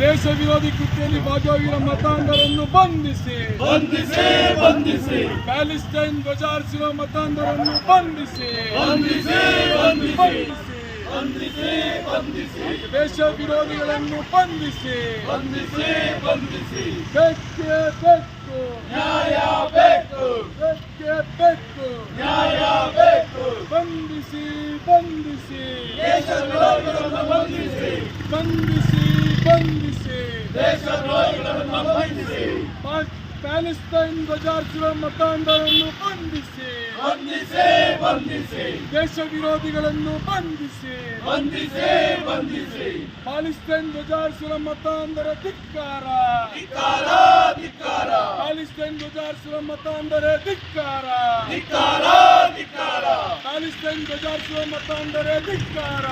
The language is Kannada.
ದೇಶ ವಿರೋಧಿ ಕೃತ್ಯದಲ್ಲಿ ಭಾಗಿಯಾಗಿರುವ ಮತಾಂಧರನ್ನು ಬಂಧಿಸಿ. ಬಂಧಿಸಿ ಬಂಧಿಸಿ. ಪ್ಯಾಲೆಸ್ಟೈನ್ ಧ್ವಜಾರಿಸಿರುವ ಮತಾಂಧರನ್ನು ಬಂಧಿಸಿ. ಬಂಧಿಸಿ ಬಂಧಿಸಿ. ಬಂಧಿಸಿ. ಬಂಧಿಸಿ ಬಂದಿಸಿ ದೇಶ ವಿರೋಧಿಗಳನ್ನು ಬಂಧಿಸಿ. ಬಂಧಿಸಿ ಬಂಧಿಸಿ. ಬೆಕ್ಕೆ ಬೇಕು ನ್ಯಾಯ ಬೇಕು ಬೆಕ್ಕೆ ಬೇಕು ನ್ಯಾಯ ಬೇಕು ಬಂಧಿಸಿ ಬಂಧಿಸಿ. ದೇಶ ವಿರೋಧಿಗಳನ್ನು ಬಂಧಿಸಿ. ಬಂಧಿಸಿ. ಬಂಧಿಸಿ. ದೇಶದ್ರೋಹಿಗಳನ್ನು ಬಂಧಿಸಿ. ಪಾ- ಪ್ಯಾಲೆಸ್ಟೈನ್ ಧ್ವಜಾರಿಸಿರುವ ಮತಾಂಧರನ್ನು ಬಂಧಿಸಿ. ಬಂಧಿಸಿ ಬಂಧಿಸಿ. ದೇಶ ವಿರೋಧಿಗಳನ್ನು ಬಂಧಿಸಿ. ಬಂಧಿಸಿ ಬಂಧಿಸಿ. ಪ್ಯಾಲೆಸ್ಟೈನ್ ಧ್ವಜಾರಿಸಿರುವ ಮತಾಂಧರ ಧಿಕ್ಕಾರ. ಧಿಕ್ಕಾರ ಧಿಕ್ಕಾರ. ಪ್ಯಾಲೆಸ್ಟೈನ್ ಧ್ವಜಾರಿಸಿರುವ ಮತಾಂಧರ ಧಿಕ್ಕಾರ. ಧಿಕ್ಕಾರ ಧಿಕ್ಕಾರ. ಮತಾಂಧರ ಧಿಕ್ಕಾರ.